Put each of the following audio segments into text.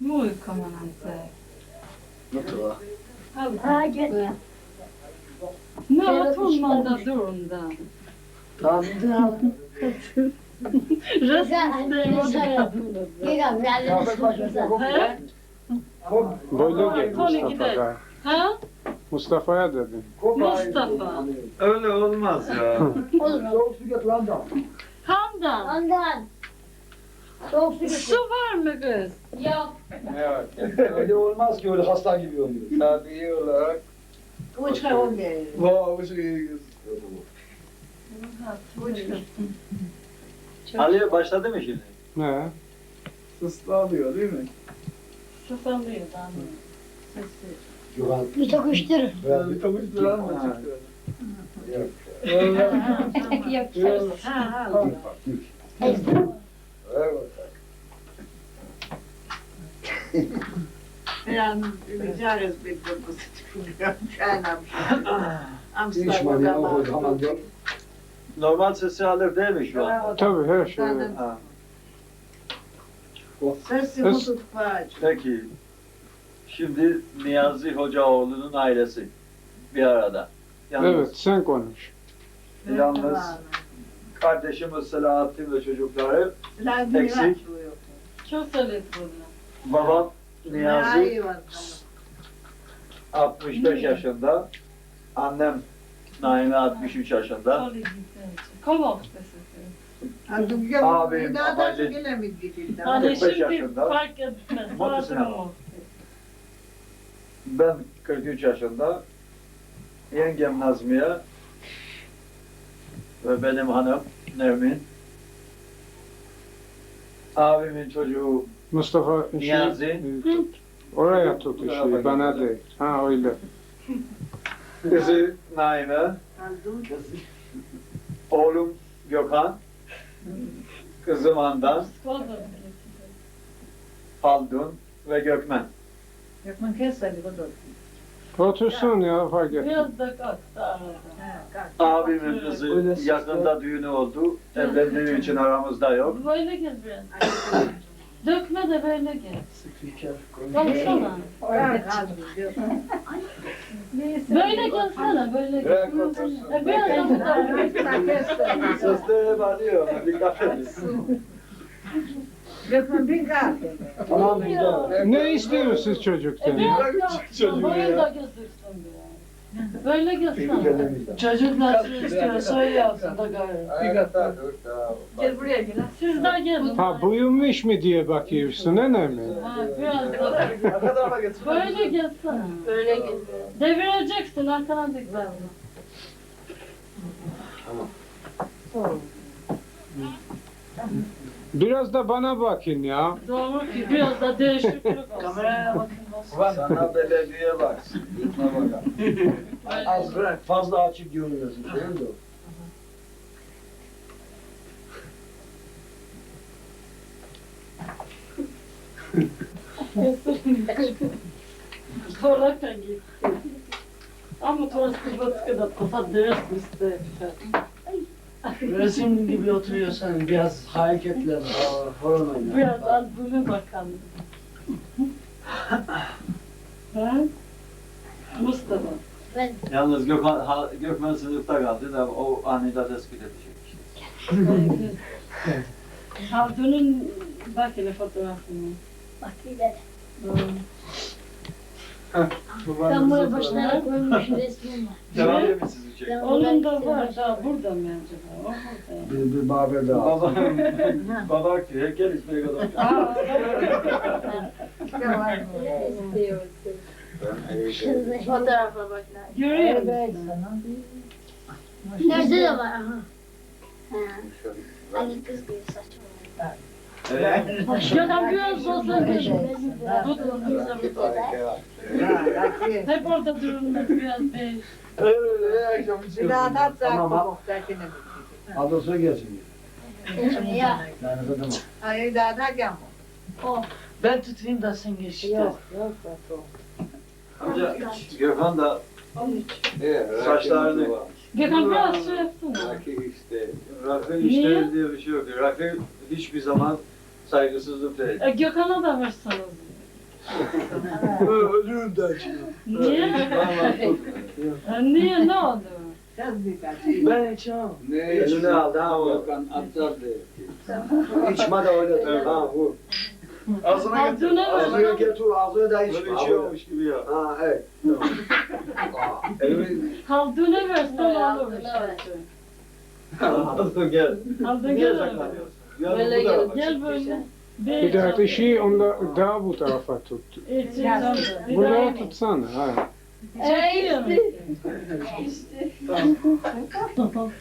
Muy comandante. Ne Şöyle oturmanda durumda. Tamam. Resim Güzel. Gel gel. He? Böyle gel Tony gider. Mustafa'ya. Ha? Mustafa'ya dedim. Mustafa. Öyle olmaz ya. Olur. Soğuk su getir lan da. Handan. Soğuk su Su getir. var mı kız? Yok. Öyle olmaz ki öyle hasta gibi oluyor. Tabii olarak. Uçka olmuyor. Vay bu şey. Aliye başladı mı şimdi? Ne? Sıslanıyor değil mi? Sıfırlıyor da. Sesi. Yuvan. Bir tokuştur. Biraz Bir tavuş duran mı çıktı? Yok. Ha ha. Yani ricarız bir durması çıkmıyor. Şahinam. İş ya o. Normal sesi alır değil mi şu an? Tabii her şey. Ha. Sesi var. Peki. Şimdi Niyazi Hocaoğlu'nun ailesi bir arada. Yalnız, Evet sen konuş. yalnız kardeşimiz Selahattin ve çocukları Eksik. Çok söyledik bunu. Babam Niyazi Niyazi var. 65 yaşında, annem Naime 63 yaşında. Sesi. Abim, Abi, daha da Ali. gelemedi. Hani 45 şimdi yaşında. fark etmez. Mutlu Zaten sinema. o. Ben 43 yaşında, yengem Nazmiye ve benim hanım Nermin. Abimin çocuğu Mustafa işi Niyazi. iyi tut. Oraya tut işi bana değil. Ha öyle. kızı Naime, oğlum Gökhan, kızım Kovak. Haldun ve Gökmen. Gökmen kesmedi bu da. Otursun ya fark etmez. Biraz da kalk da arada. Ha, kalk. Abimin kızı yakında düğünü oldu. Evlendiği için aramızda yok. Böyle gez biraz. Dökme de böyle. Spiker. Baksana. Böyle gelsene böyle otursun. E. Sesleri hep alıyor. Dikkat edin. Ne istiyorsunuz çocuktan E, ya? da ya. boyu da gözüksün biraz. Böyle gelsene. Gelemeyeceğim. Çocuk nasıl istiyor soyuyorsun da gayrı. Gel buraya gel. Siz de gelin. Ha buyurmuş mu diye bakıyorsun ne mi? Ha, biraz da. Böyle gelsene. Böyle gel. Devireceksin arkana dikkat. Biraz da bana bakın ya. Doğru ki biraz da değişiklik olsun. Kameraya bakın. Sana belediye. Gitme bakalım. Az bırak fazla açık görünüyorsun. Şey mi? Tuvalete git. Ama tuvalet kıvırtıkı da kafa ders ister. Resim gibi oturuyorsan biraz hareketler aa, horon oynar. Biraz albüme bakalım. ha? Mustafa. Yalnız Gökhan, ha, Gökmen sınıfta kaldı da o anıyla tespit edecek işte. Haldun'un bak hele fotoğrafını. Bak gidelim. Hı. Ben bunu başına koymuş resmim var. Devam edin sizi çek. Ben Onun da bunu- var daha burada mı acaba? O burada. Bir, bir baber daha. Baba, baba ki heykel ismine kadar. Aa, Fotoğrafa bak. görüyor musun? Nerede de var aha. Ha. Hani kız gibi saçma. Evet. Gökhan biraz olsa görüyor. Tutun kızım. Hep orada durun biraz değil. Öyle akşam Bir içiyorsun. daha tat Tamam, muhtakine. Adolfo gelsin. Ya. Ay daha da gel. Ben tutayım da sen geç. Yok yok yok. Amca Gökhan da Evet, Saçlarını-. Gökhan biraz şey yapsana. Rakı işte. rakı Niye? işte diye bir şey yok. Rakı hiçbir zaman saygısızlık değil. E, Gökhan'a da verseniz. Ölürüm de şimdi. Niye? Ha, Niye ne oldu? Kaç. Ben içemem. Ne Eline aldı ha o. Gökhan atacağız diye. İçme de öyle. Ha bu. Ağzına getir. Ağzına Ağzına getir ağzına da içme. Böyle içiyormuş gibi ya. Ha evet. Elimi Kaldığını versen olur. Aldın gel. Niye gel. saklanıyorsun? Böyle bu gel, gel böyle. Bir de ateşi onda daha bu tarafa tut. Yemek. tutsana. Ha. Çekiyor musun?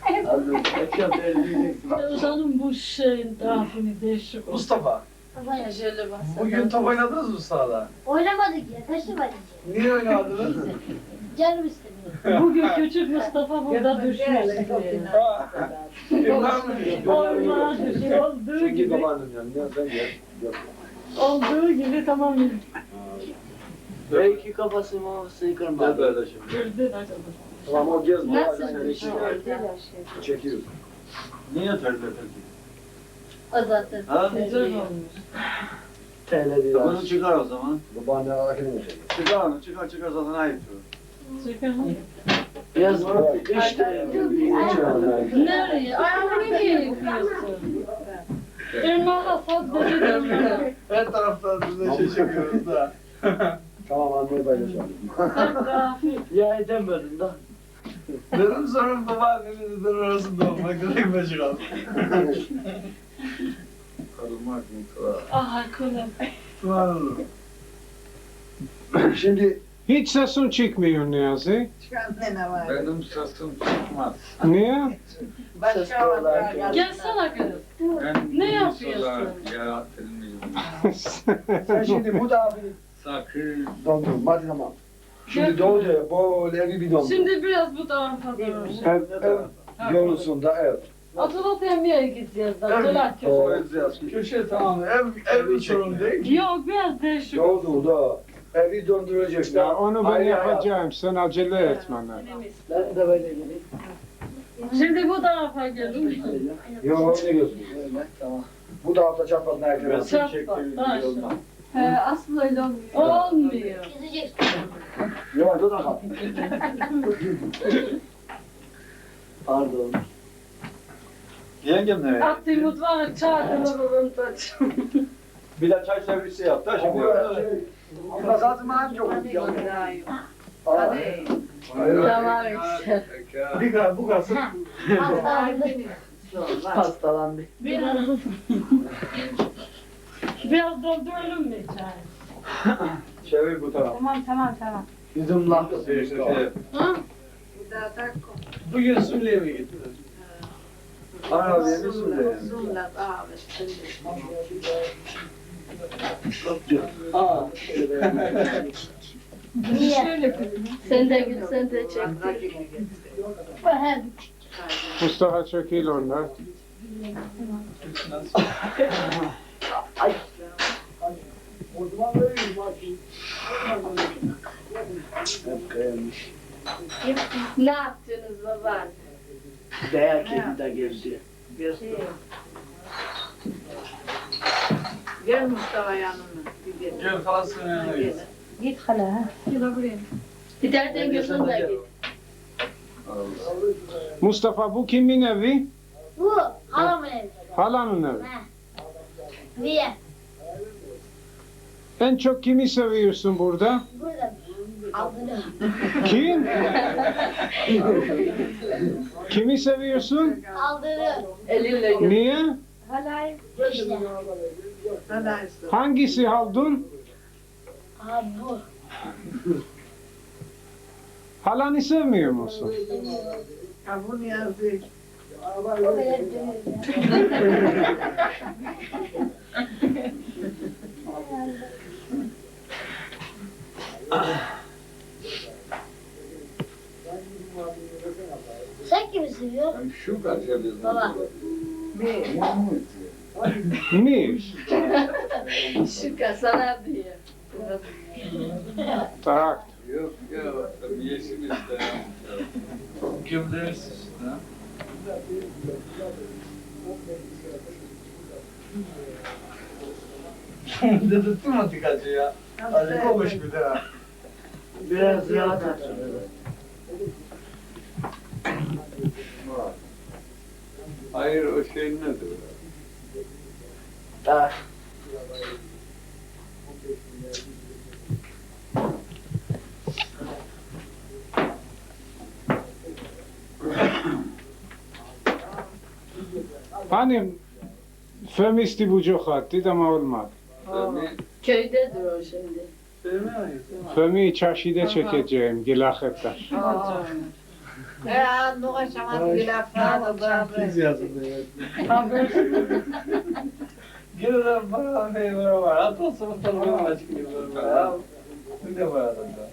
Hadi, ekşem teyzeyeceksin. Canım bu şeyin tarafını değişik. Mustafa, Babaya. Şöyle bak. bugün top oynadınız mı sahada? Oynamadık ya. Taşımadık. Niye oynamadınız? Canım istemiyor. Bugün küçük Mustafa burada düşmüştü. İmran mı? Olma düştü. Olduğu gibi. babanın yanına sen gel. Olduğu gibi tamam. Belki kafasını Gel kırmadı. böyle şimdi. Gördün acaba. Tamam o gez Nasıl şey? Çekiyor. Niye terle zaten. Ha? Güzel olmuş. TL değil. Bunu çıkar o zaman. Babanın hareketini çekiyor. Çıkar onu, çıkar çıkar zaten ayıptır. Çıkalım. Biraz işte. Nereye? Ayağını niye yapıyorsun? Irmağa sadece dönmüyor. Her taraftan bize şey çekiyoruz da. Tamam anneyi paylaşalım. Ya edemedim da. Benim sorum babaannemizin arasında olmak direkt ben Aha kulum. Şimdi Hiç sesin çıkmıyor Niyazi. Çıkan ne var? Benim sesim çıkmaz. Niye? Başka var. Gelsene kız. Ne yapıyorsun? sen şimdi bu da abi Sakın. dondurma. Hadi tamam. Şimdi doğdu böyle evi bir dondurma. Şimdi biraz bu tarafa doğru. Ev, ev yolunda ev. Atıl Atemiye'ye gideceğiz da. Evet. Dolar köşe. Koyacağız. Köşe tamam. Ev, ev sorun değil. Yok biraz değişik. Doğdu da evi donduracaklar. Ya onu ben Ayrı yapacağım. Sen acele etme. Ben de böyle geleyim. Şimdi bu tarafa gelin. Yok öyle gözüküyor. Tamam. Bu da hafta çarpmadan çektiğimiz taş. bir yoldan. He, aslında öyle olmuyor. Olmuyor. Yok dur da kal. Pardon. Yengem nereye? Attı mutfağa çağırdılar onu taç. Bir de çay servisi yap da şimdi. Ama zaten ben çok Hadi. Tamam işte. Bir kadar bu kalsın. Hastalandı. Hastalandı. Biraz, biraz dolduralım mı çay? Çevir bu tarafa. Tamam tamam tamam. Yüzüm laf. Şey. Daha tak. Bugün Suriye'ye mi gittin? Arabiye mi söyleyeyim? Zumla abi. Aa. Niye? Sen de gül, sen de çek. Mustafa çekil onlar. Kaymış. ne yaptınız baba? Dayak yedi de geldi. Gel Mustafa yanıma. Bir gel. Gel halasının yanına git. Git hala ha. Gel buraya. Giderken gözün de git. Mustafa bu kimin evi? Bu halamın evi. Halanın evi. Niye? En çok kimi seviyorsun burada? Burada. Aldırım. Kim? Kimi seviyorsun? Aldırım. Elinle. Niye? İşte. İstedim. Hangisi Haldun? Aha bu. Halanı sevmiyor musun? Ha bunu yazdık. O benim dönüyor. Sen kimi Ben şu kaçırdım. Baba. Bir. Mir. Şükür sana diye. Tak. Yok ya, bir yeşil işte. Kim dersin işte? Dedirttin mi tıkacı ya? Hadi konuş bir daha. Biraz rahat açın. Hayır o şey nedir? Ah, Hani Femisti bu çok attı ama olmadı. Köydedir o şimdi. Femi çarşıda çekeceğim gilahette. Ya Nuh Şamat Gülaf'tan da Biz yazıldı ya. Gene de bana meyve var. Hatta sınıftan benim açık var. Ya, Bir de var adamda.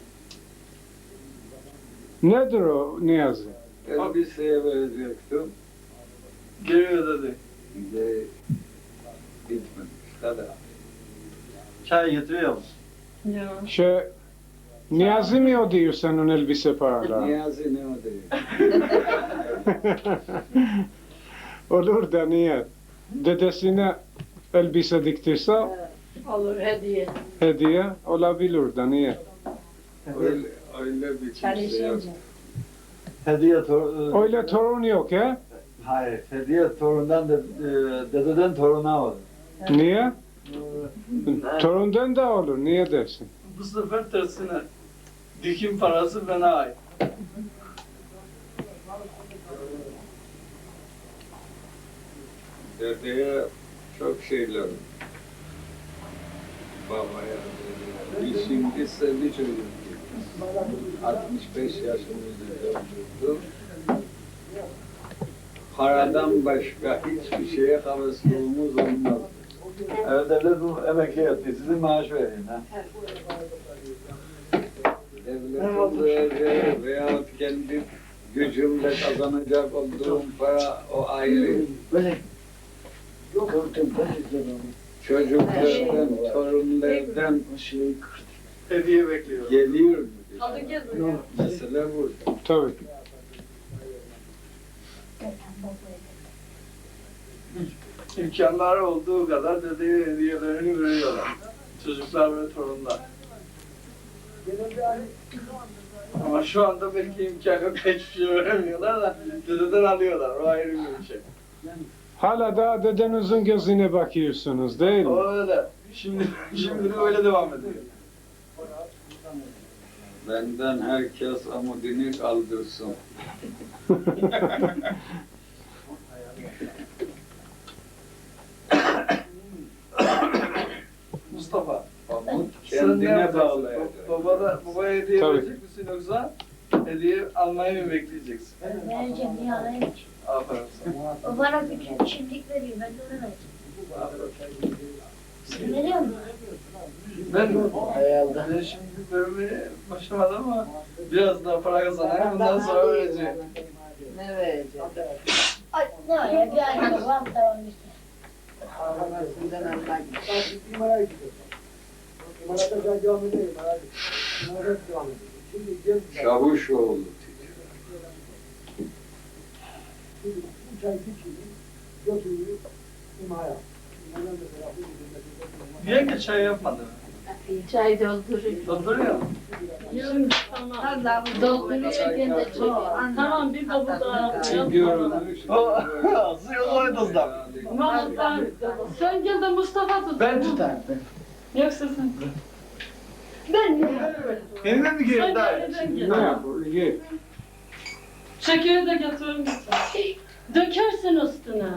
Nedir o Niyazi? Elbiseye verecektim. Geri ödedi. De bitmemiş. Hadi. Çay getiriyor musun? Ya. Şey, Niyazi mi ödüyor senin elbise paraları? Niyazi ne ödedi? Olur da niye? Dedesine elbise diktirse Olur hediye. hediye olabilir da niye? Öyle, öyle bir kimse yok. Hediye torun... Öyle torun yok he? Hayır, hediye torundan da e, dededen toruna var. Niye? Torundan da olur, niye dersin? Bu sefer tersine. Dikim parası bana ait. Dedeye çok şeyler. Babaya. Biz şimdi seni çocuk. 65 yaşımızda çocuktum. Paradan başka hiçbir şeye havasımız olmaz. Evet, devlet bu emekli yapıyor. Sizin maaş verin ha. Devletin vereceği veyahut kendi gücümle kazanacak olduğum para o ayrı. Böyle ben izledim. Çocuklardan, torunlardan şeyi kırdı. hediye bekliyor. Geliyor mu? Mesele bu. Tabii. İmkanlar olduğu kadar dedeye hediyelerini veriyorlar. Çocuklar ve torunlar. Ama şu anda belki imkan yok, hiçbir şey veremiyorlar da dededen alıyorlar. O ayrı bir şey. Hala da dedenizin gözüne bakıyorsunuz değil mi? O öyle. Şimdi, şimdi de öyle devam ediyor. Benden herkes amudini kaldırsın. Mustafa, Sen ne kendine bağlayacak. Baba da, babaya hediye Tabii. verecek misin yoksa hediye almayı mı bekleyeceksin? Vereceğim niye alayım ki? Aferin sana. O bana küçük şimdilik veriyor. Ben de ona vereceğim. Sen veriyor musun? Ben ben şimdi vermeye başlamadım ama biraz daha para kazanayım ondan sonra vereceğim. Ne vereceğim? Ay ne var ya? Bir ay var. Tamam işte. Ağlamasından Allah Çavuşoğlu. Niye ki çay yapmadın? Çay dolduruyor. Dolduruyor mu? Tamam. Dolduruyor gene çekiyor. Tamam bir kabuk daha. Görünür. O suyu koydunuz da. Vallahi ben, sen gel de Mustafa tut. Ben tutardım. Yoksa sen. Ben mi? Yeniden mi Sen girdin daha? geriden Ne gel. Şekeri de getirir misin? Dökersin üstüne.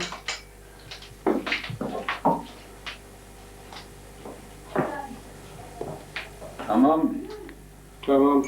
Tamam. Tamam.